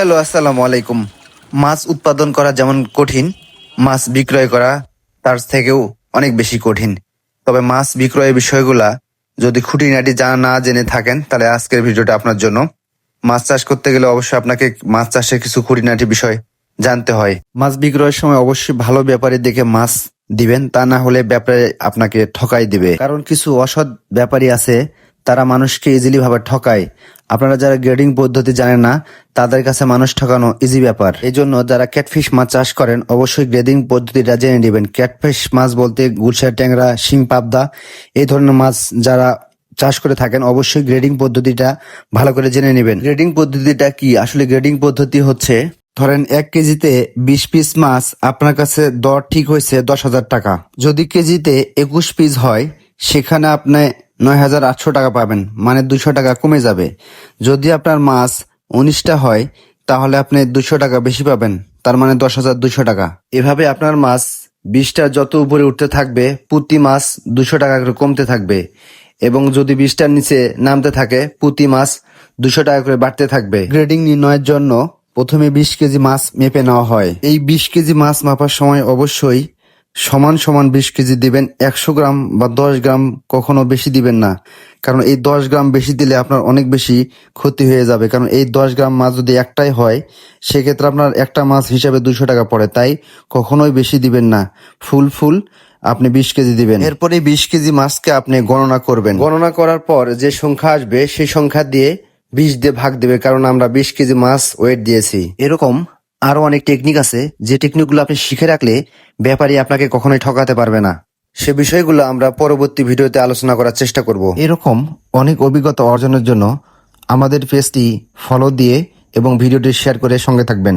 Hello, আসসালামু আলাইকুম। মাছ উৎপাদন করা যেমন কঠিন, মাছ বিক্রয় করা তার থেকেও অনেক বেশি কঠিন। তবে মাছ বিক্রয়ের বিষয়গুলা যদি খুঁটিনাটি জানা না জেনে থাকেন, তাহলে আজকের ভিডিওটা আপনার জন্য। মাছ চাষ করতে গেলে অবশ্যই আপনাকে মাছ চাষের কিছু খুঁটিনাটি বিষয় জানতে হয়। মাছ বিক্রয়ের সময় অবশ্যই ভালো ব্যাপারে দেখে মাছ দিবেন, তা না হলে ব্যাপারে আপনাকে ঠকাই দিবে। কারণ কিছু অসৎ ব্যাপারী আছে তারা মানুষকে ইজিলি ভাবে ঠকায়। আপনারা যারা গ্রেডিং পদ্ধতি জানেন না, তাদের কাছে মানুষ ঠকানো ইজি ব্যাপার। এই জন্য যারা ক্যাটফিশ মাছ চাষ করেন, অবশ্যই গ্রেডিং পদ্ধতিটা জেনে নেবেন। ক্যাটফিশ মাছ বলতে গুলশা ট্যাংরা, শিং পাবদা, এই ধরনের মাছ যারা চাষ করে থাকেন, অবশ্যই গ্রেডিং পদ্ধতিটা ভালো করে জেনে নেবেন। গ্রেডিং পদ্ধতিটা কি? আসলে গ্রেডিং পদ্ধতি হচ্ছে, ধরেন এক কেজিতে বিশ পিস মাছ আপনার কাছে দর ঠিক হয়েছে দশ হাজার টাকা। যদি কেজিতে একুশ পিস হয়, সেখানে আপনি নয় হাজার আটশো টাকা পাবেন মানে দুশো টাকা কমে যাবে। যদি আপনার মাছ উনিশটা হয়, তাহলে আপনি দুশো টাকা বেশি পাবেন, তার মানে দশ হাজার দুশো টাকা। এভাবে আপনার মাছ বিশটা যত উপরে উঠতে থাকবে প্রতি মাছ দুশো টাকা করে কমতে থাকবে। এবং যদি বিশটার নিচে নামতে থাকে প্রতি মাছ দুশো টাকা করে বাড়তে থাকবে। গ্রেডিং নির্ণয়ের জন্য প্রথমে বিশ কেজি মাছ মেপে নেওয়া হয়। এই বিশ কেজি মাছ মাপার সময় অবশ্যই সমান সমান বিশ কেজি দিবেন একশো গ্রাম বা দশ গ্রাম কখনো বেশি দিবেন না। কারণ এই দশ গ্রাম বেশি দিলে আপনার অনেক বেশি ক্ষতি হয়ে যাবে। কারণ এই দশ গ্রাম মাছ যদি একটাই হয় সেক্ষেত্রে আপনার একটা মাছ হিসাবে দুশো টাকা পড়ে। তাই কখনোই বেশি দিবেন না। ফুল ফুল আপনি বিশ কেজি দিবেন। এরপরে বিশ কেজি মাছকে আপনি গণনা করবেন। গণনা করার পর যে সংখ্যা আসবে সেই সংখ্যা দিয়ে বিশ দিয়ে ভাগ দেবে। কারণ আমরা বিশ কেজি মাছ ওয়েট দিয়েছি। এরকম আরও অনেক টেকনিক আছে। যে টেকনিকগুলো আপনি শিখে রাখলে ব্যাপারী আপনাকে কখনোই ঠকাতে পারবে না। সে বিষয়গুলো আমরা পরবর্তী ভিডিওতে আলোচনা করার চেষ্টা করব। এরকম অনেক অভিজ্ঞতা অর্জনের জন্য আমাদের পেজটি ফলো দিয়ে এবং ভিডিওটি শেয়ার করে সঙ্গে থাকবেন।